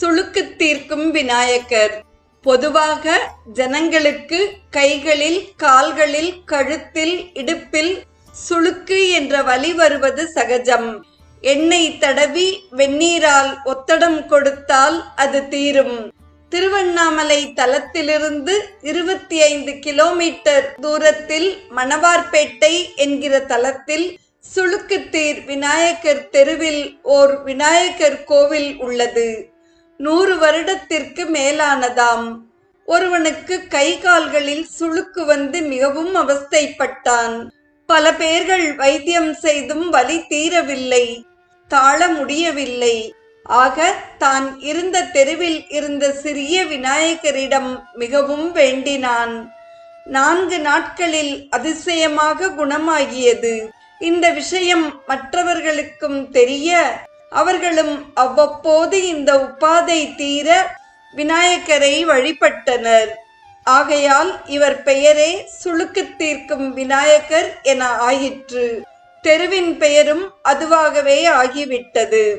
சுழுக்கு தீர்க்கும் விநாயகர். பொதுவாக ஜனங்களுக்கு கைகளில் கால்களில் கழுத்தில் இடுப்பில் சுளுக்கு என்ற வலி வருவது சகஜம். எண்ணெய் தடவி வெந்நீரால் ஒத்தடம் கொடுத்தால் அது தீரும். திருவண்ணாமலை தலத்திலிருந்து இருபத்தி ஐந்து கிலோமீட்டர் தூரத்தில் மணவார்பேட்டை என்கிற தலத்தில் சுளுக்குத்தீர் விநாயகர் தெருவில் ஓர் விநாயகர் கோவில் உள்ளது. நூறு வருடத்திற்கு மேலானதாம். ஒருவனுக்கு கை கால்களில் சுளுக்கு வந்து மிகவும் அவஸ்தைப்பட்டான். பல பேர்கள் வைத்தியம் செய்தும் வலி தீரவில்லை தாழ முடியவில்லை. ஆக தான் இருந்த தெருவில் இருந்த சிறிய விநாயகரிடம் மிகவும் வேண்டினான். நான்கு நாட்களில் அதிசயமாக குணமாகியது. இந்த விஷயம் மற்றவர்களுக்கும் தெரிய அவர்களும் அவ்வப்போது இந்த உபாதை தீர விநாயகரை வழிபட்டனர். ஆகையால் இவர் பெயரே சுழுக்கு தீர்க்கும் விநாயகர் என ஆயிற்று. தெருவின் பெயரும் அதுவாகவே ஆகிவிட்டது.